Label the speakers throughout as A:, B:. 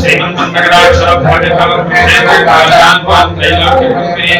A: Srimantha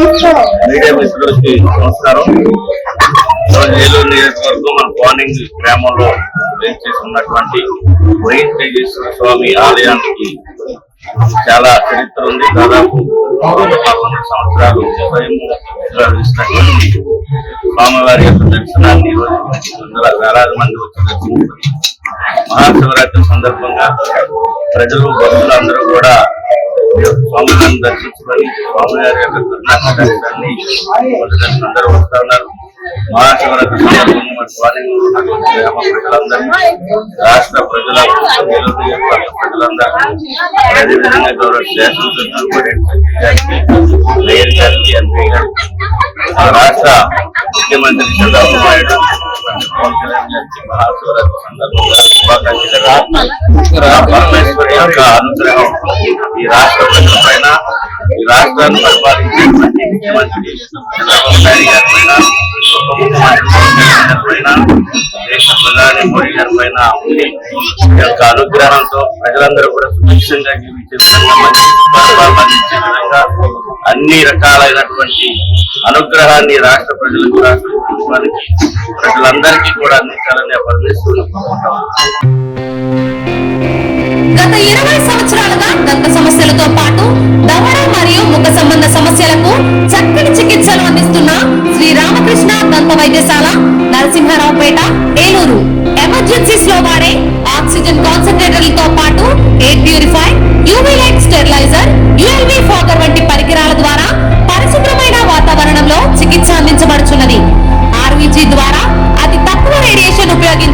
B: media మిత్రులకి నమస్కారం. ఈరోజు ఏలూరు నియోజకవర్గం మన కోనింగ్ గ్రామంలో చేసి ఉన్నటువంటి వెంకటేశ్వర స్వామి ఆలయానికి చాలా చరిత్ర ఉంది. దాదాపు పదకొండు సంవత్సరాలు స్వయం స్వామివారి యొక్క దర్శనాన్ని వందల వేలాది మంది వచ్చి దర్శించారు మహాశివరాత్రి సందర్భంగా ప్రజలు భక్తులు అందరూ కూడా స్వామిని దర్శించుకొని స్వామివారి యొక్క కరుణాకటాక్షాన్ని పొందడానికి అందరూ వస్తా ఉన్నారు. మహాశివరాత్రి సందర్భంగా మన స్వామిలో ఉన్నటువంటి గ్రామ ప్రజలందరినీ రాష్ట్ర ప్రజల ప్రజలందరూ అదేవిధంగా గౌరవ శాసనసభ్యులు మేయర్ గారికి ఎంపీ గారికి రాష్ట్ర ముఖ్యమంత్రి చంద్రబాబు నాయుడు మహాశివరాత్రి సందర్భంగా పరమేశ్వరి యొక్క అనుగ్రహం ఈ రాష్ట్ర ప్రజల పైన ఈ రాష్ట్రాన్ని పరిపాలించేటువంటి ముఖ్యమంత్రి చంద్రబాబు నాయుడు గారి పైన ఉప ముఖ్యమంత్రి దేశ ప్రధాని మోడీ గారి పైన యొక్క అనుగ్రహంతో ప్రజలందరూ కూడా సుభిక్షంగా జీవించే విధంగా మంచి పరిపాలన విధంగా అన్ని రకాలైనటువంటి అనుగ్రహాన్ని రాష్ట్ర ప్రజలకు రాష్ట్ర ప్రభుత్వానికి ప్రజలందరికీ కూడా అందించాలని ఆ
C: గత ఇరవై సంవత్సరాలుగా దంత సమస్యలతో పాటు దవడ మరియు ముఖ సంబంధ సమస్యలకు చక్కని చికిత్సలు అందిస్తున్న శ్రీ రామకృష్ణ దంత వైద్యశాల నరసింహారావుపేట ఏలూరు. ఎమర్జెన్సీస్లో వాడే ఆక్సిజన్ కాన్సన్ట్రేటర్లతో పాటు ఎయిర్ ప్యూరిఫై యూవీ